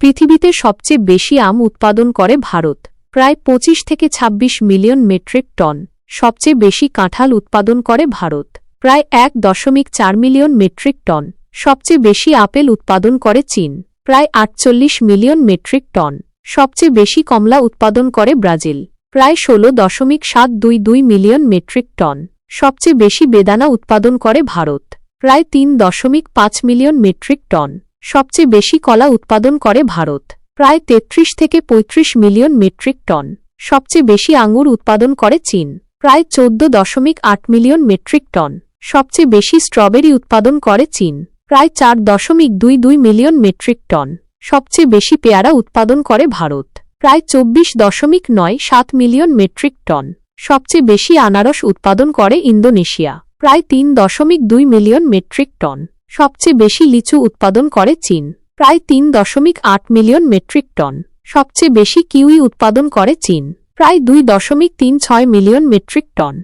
পৃথিবীতে সবচেয়ে বেশি আম উৎপাদন করে ভারত। প্রায় পঁচিশ থেকে ২৬ মিলিয়ন মেট্রিক টন। সবচেয়ে বেশি কাঁঠাল উৎপাদন করে ভারত। প্রায় এক দশমিক চার মিলিয়ন মেট্রিক টন। সবচেয়ে বেশি আপেল উৎপাদন করে চীন। প্রায় আটচল্লিশ মিলিয়ন মেট্রিক টন। সবচেয়ে বেশি কমলা উৎপাদন করে ব্রাজিল। প্রায় ষোলো দশমিক সাত দুই দুই মিলিয়ন মেট্রিক টন। সবচেয়ে বেশি বেদানা উৎপাদন করে ভারত। প্রায় তিন দশমিক পাঁচ মিলিয়ন মেট্রিক টন। সবচেয়ে বেশি কলা উৎপাদন করে ভারত। প্রায় তেত্রিশ থেকে ৩৫ মিলিয়ন মেট্রিক টন। সবচেয়ে বেশি আঙুর উৎপাদন করে চীন। প্রায় চোদ্দ দশমিক আট মিলিয়ন মেট্রিক টন। সবচেয়ে বেশি স্ট্রবেরি উৎপাদন করে চীন। প্রায় চার দশমিক দুই দুই মিলিয়ন মেট্রিক টন। সবচেয়ে বেশি পেয়ারা উৎপাদন করে ভারত। প্রায় চব্বিশ দশমিক নয় সাত মিলিয়ন মেট্রিক টন। সবচেয়ে বেশি আনারস উৎপাদন করে ইন্দোনেশিয়া। প্রায় তিন দশমিক দুই মিলিয়ন মেট্রিক টন। সবচেয়ে বেশি লিচু উৎপাদন করে চীন। প্রায় তিন দশমিক আট মিলিয়ন মেট্রিক টন। সবচেয়ে বেশি কিউই উৎপাদন করে চীন। প্রায় দুই দশমিক তিন ছয় মিলিয়ন মেট্রিক টন।